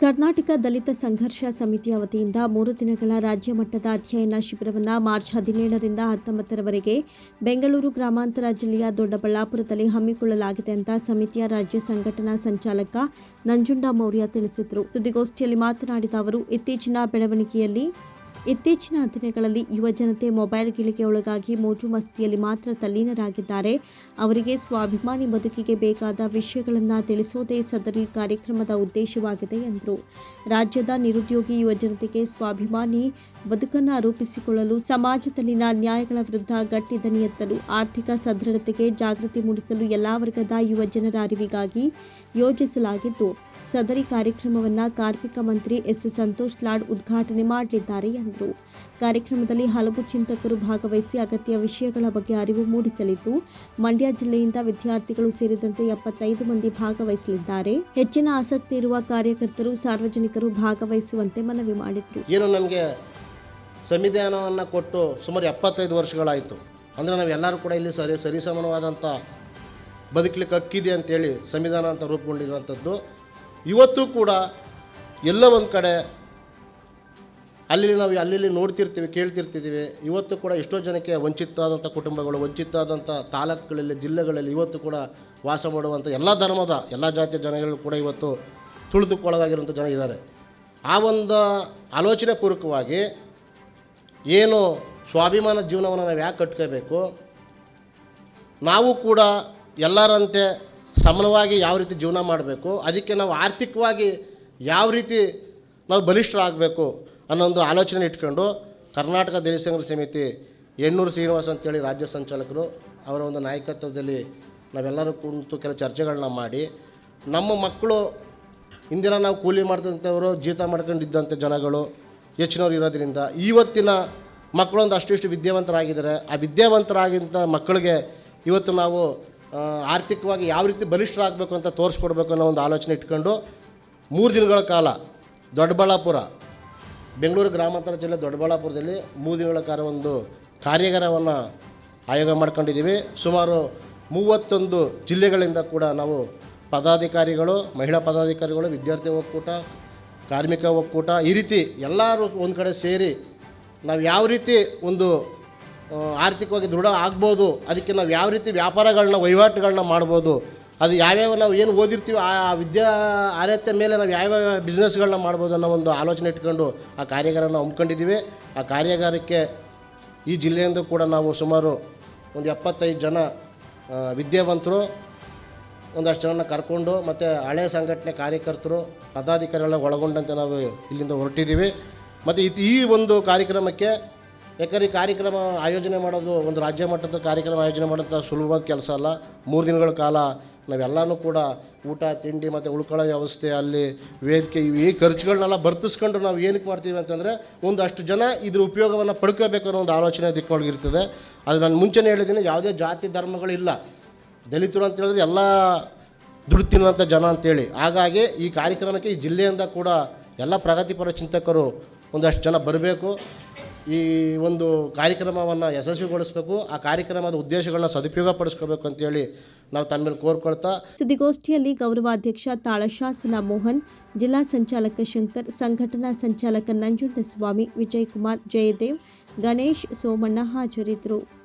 ಕರ್ನಾಟಕ ದಲಿತ ಸಂಘರ್ಷ ಸಮಿತಿಯ ವತಿಯಿಂದ ಮೂರು ದಿನಗಳ ರಾಜ್ಯ ಮಟ್ಟದ ಅಧ್ಯಯನ ಶಿಬಿರವನ್ನು ಮಾರ್ಚ್ ಹದಿನೇಳರಿಂದ ಹತ್ತೊಂಬತ್ತರವರೆಗೆ ಬೆಂಗಳೂರು ಗ್ರಾಮಾಂತರ ಜಿಲ್ಲೆಯ ದೊಡ್ಡಬಳ್ಳಾಪುರದಲ್ಲಿ ಹಮ್ಮಿಕೊಳ್ಳಲಾಗಿದೆ ಅಂತ ಸಮಿತಿಯ ರಾಜ್ಯ ಸಂಘಟನಾ ಸಂಚಾಲಕ ನಂಜುಂಡ ಮೌರ್ಯ ತಿಳಿಸಿದರು. ಸುದ್ದಿಗೋಷ್ಠಿಯಲ್ಲಿ ಮಾತನಾಡಿದ ಅವರು, ಇತ್ತೀಚಿನ ಬೆಳವಣಿಗೆಯಲ್ಲಿ ಇತ್ತೀಚಿನ ದಿನಗಳಲ್ಲಿ ಯುವ ಜನತೆ ಮೊಬೈಲ್ ಗಿಳಿಗೆ ಒಳಗಾಗಿ ಮೋಜು ಮಸ್ತಿಯಲ್ಲಿ ಮಾತ್ರ ತಲ್ಲೀನರಾಗಿದ್ದಾರೆ. ಅವರಿಗೆ ಸ್ವಾಭಿಮಾನಿ ಬದುಕಿಗೆ ಬೇಕಾದ ವಿಷಯಗಳನ್ನು ತಿಳಿಸುವುದೇ ಸದರಿ ಕಾರ್ಯಕ್ರಮದ ಉದ್ದೇಶವಾಗಿದೆ ಎಂದರು. ರಾಜ್ಯದ ನಿರುದ್ಯೋಗಿ ಯುವ ಜನತೆಗೆ ಸ್ವಾಭಿಮಾನಿ ಬದುಕನ್ನು ರೂಪಿಸಿಕೊಳ್ಳಲು ಸಮಾಜದಲ್ಲಿನ ನ್ಯಾಯಗಳ ವಿರುದ್ಧ ಗಟ್ಟಿ ದನಿ ಎತ್ತಲು, ಆರ್ಥಿಕ ಸದೃಢತೆಗೆ ಜಾಗೃತಿ ಮೂಡಿಸಲು ಎಲ್ಲ ವರ್ಗದ ಯುವ ಜನರ ಅರಿವಿಗಾಗಿ ಯೋಜಿಸಲಾಗಿದ್ದು ಸದರಿ ಕಾರ್ಯಕ್ರಮವನ್ನು ಕಾರ್ಮಿಕ ಮಂತ್ರಿ ಎಸ್ ಸಂತೋಷ್ ಲಾಡ್ ಉದ್ಘಾಟನೆ ಮಾಡಲಿದ್ದಾರೆ ಎಂದರು. ಕಾರ್ಯಕ್ರಮದಲ್ಲಿ ಹಲವು ಚಿಂತಕರು ಭಾಗವಹಿಸಿ ಅಗತ್ಯ ವಿಷಯಗಳ ಬಗ್ಗೆ ಅರಿವು ಮೂಡಿಸಲಿದ್ದು, ಮಂಡ್ಯ ಜಿಲ್ಲೆಯಿಂದ ವಿದ್ಯಾರ್ಥಿಗಳು ಸೇರಿದಂತೆ ಎಪ್ಪತ್ತೈದು ಮಂದಿ ಭಾಗವಹಿಸಲಿದ್ದಾರೆ. ಹೆಚ್ಚಿನ ಆಸಕ್ತಿ ಇರುವ ಕಾರ್ಯಕರ್ತರು, ಸಾರ್ವಜನಿಕರು ಭಾಗವಹಿಸುವಂತೆ ಮನವಿ ಮಾಡಿದರು. ಏನು ನಮಗೆ ಸಂವಿಧಾನವನ್ನು ಕೊಟ್ಟು ಸುಮಾರು ಎಪ್ಪತ್ತೈದು ವರ್ಷಗಳಾಯಿತು. ಅಂದರೆ ನಾವೆಲ್ಲರೂ ಕೂಡ ಇಲ್ಲಿ ಸರಿ ಸರಿಸಮಾನವಾದಂಥ ಬದುಕಲಿಕ್ಕೆ ಹಕ್ಕಿದೆ ಅಂತೇಳಿ ಸಂವಿಧಾನ ಅಂತ ರೂಪುಗೊಂಡಿರುವಂಥದ್ದು ಇವತ್ತು ಕೂಡ ಎಲ್ಲ ಒಂದು ಕಡೆ ಅಲ್ಲಿ ನಾವು ಅಲ್ಲಿ ನೋಡ್ತಿರ್ತೀವಿ, ಕೇಳ್ತಿರ್ತಿದ್ದೀವಿ. ಇವತ್ತು ಕೂಡ ಎಷ್ಟೋ ಜನಕ್ಕೆ ವಂಚಿತ ಆದಂಥ ಕುಟುಂಬಗಳು ವಂಚಿತ ಆದಂಥ ತಾಲೂಕುಗಳಲ್ಲಿ, ಜಿಲ್ಲೆಗಳಲ್ಲಿ ಇವತ್ತು ಕೂಡ ವಾಸ ಮಾಡುವಂಥ ಎಲ್ಲ ಧರ್ಮದ, ಎಲ್ಲ ಜಾತಿಯ ಜನಗಳು ಕೂಡ ಇವತ್ತು ತುಳಿದುಕೊಳಗಾಗಿರುವಂಥ ಜನ ಇದ್ದಾರೆ. ಆ ಒಂದು ಆಲೋಚನೆ ಪೂರ್ವಕವಾಗಿ ಏನು ಸ್ವಾಭಿಮಾನ ಜೀವನವನ್ನು ನಾವು ಯಾಕೆ ಕಟ್ಕೋಬೇಕು? ನಾವು ಕೂಡ ಎಲ್ಲರಂತೆ ಸಮಾನವಾಗಿ ಯಾವ ರೀತಿ ಜೀವನ ಮಾಡಬೇಕು, ಅದಕ್ಕೆ ನಾವು ಆರ್ಥಿಕವಾಗಿ ಯಾವ ರೀತಿ ನಾವು ಬಲಿಷ್ಠರಾಗಬೇಕು ಅನ್ನೋ ಒಂದು ಆಲೋಚನೆ ಇಟ್ಕೊಂಡು ಕರ್ನಾಟಕ ದಲಿತ ಸಮಿತಿ, ಎಣ್ಣೂರು ಶ್ರೀನಿವಾಸ ಅಂತೇಳಿ ರಾಜ್ಯ ಸಂಚಾಲಕರು ಅವರ ಒಂದು ನಾಯಕತ್ವದಲ್ಲಿ ನಾವೆಲ್ಲರೂ ಕುಂತು ಕೆಲವು ಚರ್ಚೆಗಳನ್ನ ಮಾಡಿ, ನಮ್ಮ ಮಕ್ಕಳು ಇಂದಿನ ನಾವು ಕೂಲಿ ಮಾಡ್ತಂಥವರು ಜೀತ ಮಾಡ್ಕೊಂಡಿದ್ದಂಥ ಜನಗಳು ಹೆಚ್ಚಿನವ್ರು ಇರೋದ್ರಿಂದ ಇವತ್ತಿನ ಮಕ್ಕಳೊಂದು ಅಷ್ಟಿಷ್ಟು ವಿದ್ಯಾವಂತರಾಗಿದ್ದಾರೆ. ಆ ವಿದ್ಯಾವಂತರಾಗಿದ್ದ ಮಕ್ಕಳಿಗೆ ಇವತ್ತು ನಾವು ಆರ್ಥಿಕವಾಗಿ ಯಾವ ರೀತಿ ಬಲಿಷ್ಠರಾಗಬೇಕು ಅಂತ ತೋರಿಸ್ಕೊಡ್ಬೇಕು ಅನ್ನೋ ಒಂದು ಆಲೋಚನೆ ಇಟ್ಕೊಂಡು ಮೂರು ದಿನಗಳ ಕಾಲ ದೊಡ್ಡಬಳ್ಳಾಪುರ, ಬೆಂಗಳೂರು ಗ್ರಾಮಾಂತರ ಜಿಲ್ಲೆ ದೊಡ್ಡಬಳ್ಳಾಪುರದಲ್ಲಿ ಮೂರು ದಿನಗಳ ಕಾಲ ಒಂದು ಕಾರ್ಯಾಗಾರವನ್ನು ಆಯೋಗ ಮಾಡ್ಕೊಂಡಿದ್ದೀವಿ. ಸುಮಾರು ಮೂವತ್ತೊಂದು ಜಿಲ್ಲೆಗಳಿಂದ ಕೂಡ ನಾವು ಪದಾಧಿಕಾರಿಗಳು, ಮಹಿಳಾ ಪದಾಧಿಕಾರಿಗಳು, ವಿದ್ಯಾರ್ಥಿ ಒಕ್ಕೂಟ, ಕಾರ್ಮಿಕ ಒಕ್ಕೂಟ ಈ ರೀತಿ ಎಲ್ಲರೂ ಒಂದು ಕಡೆ ಸೇರಿ ನಾವು ಯಾವ ರೀತಿ ಒಂದು ಆರ್ಥಿಕವಾಗಿ ದೃಢ ಆಗ್ಬೋದು. ಅದಕ್ಕೆ ನಾವು ಯಾವ ರೀತಿ ವ್ಯಾಪಾರಗಳನ್ನ, ವಹಿವಾಟುಗಳನ್ನ ಮಾಡ್ಬೋದು. ಅದು ಯಾವ್ಯಾವ ನಾವು ಏನು ಓದಿರ್ತೀವಿ ಆ ವಿದ್ಯಾ ಅರ್ಹತೆ ಮೇಲೆ ನಾವು ಯಾವ್ಯಾವ ಬಿಸ್ನೆಸ್ಗಳನ್ನ ಮಾಡ್ಬೋದು ಅನ್ನೋ ಒಂದು ಆಲೋಚನೆ ಇಟ್ಕೊಂಡು ಆ ಕಾರ್ಯಾಗಾರನ ಹಮ್ಮಿಕೊಂಡಿದ್ದೀವಿ. ಆ ಕಾರ್ಯಾಗಾರಕ್ಕೆ ಈ ಜಿಲ್ಲೆಯಿಂದ ಕೂಡ ನಾವು ಸುಮಾರು ಒಂದು ಎಪ್ಪತ್ತೈದು ಜನ ವಿದ್ಯಾವಂತರು, ಒಂದಷ್ಟು ಜನ ಕರ್ಕೊಂಡು ಮತ್ತು ಹಳೆಯ ಸಂಘಟನೆ ಕಾರ್ಯಕರ್ತರು ಪದಾಧಿಕಾರಿಗಳನ್ನ ಒಳಗೊಂಡಂತೆ ನಾವು ಇಲ್ಲಿಂದ ಹೊರಟಿದ್ದೀವಿ. ಮತ್ತು ಈ ಒಂದು ಕಾರ್ಯಕ್ರಮಕ್ಕೆ ಯಾಕಂದ್ರೆ ಈ ಕಾರ್ಯಕ್ರಮ ಆಯೋಜನೆ ಮಾಡೋದು, ಒಂದು ರಾಜ್ಯ ಮಟ್ಟದ ಕಾರ್ಯಕ್ರಮ ಆಯೋಜನೆ ಮಾಡೋಂಥ ಸುಲಭವಾದ ಕೆಲಸ ಅಲ್ಲ. ಮೂರು ದಿನಗಳ ಕಾಲ ನಾವೆಲ್ಲನೂ ಕೂಡ ಊಟ, ತಿಂಡಿ ಮತ್ತು ಉಳ್ಕೊಳ್ಳೋ ವ್ಯವಸ್ಥೆ ಅಲ್ಲಿ ವೇದಿಕೆ ಇವು ಈ ಖರ್ಚುಗಳನ್ನೆಲ್ಲ ಬರ್ತಿಸ್ಕೊಂಡು ನಾವು ಏನಕ್ಕೆ ಮಾಡ್ತೀವಿ ಅಂತಂದರೆ ಒಂದಷ್ಟು ಜನ ಇದ್ರ ಉಪಯೋಗವನ್ನು ಪಡ್ಕೋಬೇಕು ಅನ್ನೋ ಒಂದು ಆಲೋಚನೆ ದಿಕ್ಕೊಳಗಿರ್ತದೆ ಅದು ನಾನು ಮುಂಚೆನೇ ಹೇಳಿದ್ದೀನಿ, ಯಾವುದೇ ಜಾತಿ ಧರ್ಮಗಳಿಲ್ಲ. ದಲಿತರು ಅಂತ ಹೇಳಿದ್ರೆ ಎಲ್ಲ ದುಡ್ಡು ತಿನ್ನುವಂಥ ಜನ ಅಂತೇಳಿ. ಹಾಗಾಗಿ ಈ ಕಾರ್ಯಕ್ರಮಕ್ಕೆ ಈ ಜಿಲ್ಲೆಯಿಂದ ಕೂಡ ಎಲ್ಲ ಪ್ರಗತಿಪರ ಚಿಂತಕರು ಒಂದಷ್ಟು ಜನ ಬರಬೇಕು. ಈ ಒಂದು ಕಾರ್ಯಕ್ರಮವನ್ನು ಯಶಸ್ವಿಗೊಳಿಸಬೇಕು, ಆ ಕಾರ್ಯಕ್ರಮದ ಉದ್ದೇಶಗಳನ್ನ ಸದುಪಯೋಗ ಪಡಿಸ್ಕೋಬೇಕು ಅಂತೇಳಿ ನಾವು ತಮ್ಮಲ್ಲಿ ಕೋರ್ಕೊಳ್ತಾ ಸುದ್ದಿಗೋಷ್ಠಿಯಲ್ಲಿ ಗೌರವಾಧ್ಯಕ್ಷ ತಾಳಶಾಸನ ಮೋಹನ್, ಜಿಲ್ಲಾ ಸಂಚಾಲಕ ಶಂಕರ್, ಸಂಘಟನಾ ಸಂಚಾಲಕ ನಂಜುಂಡಸ್ವಾಮಿ, ವಿಜಯಕುಮಾರ್ ಜಯದೇವ್, ಗಣೇಶ್ ಸೋಮಣ್ಣ ಹಾಜರಿದ್ದರು.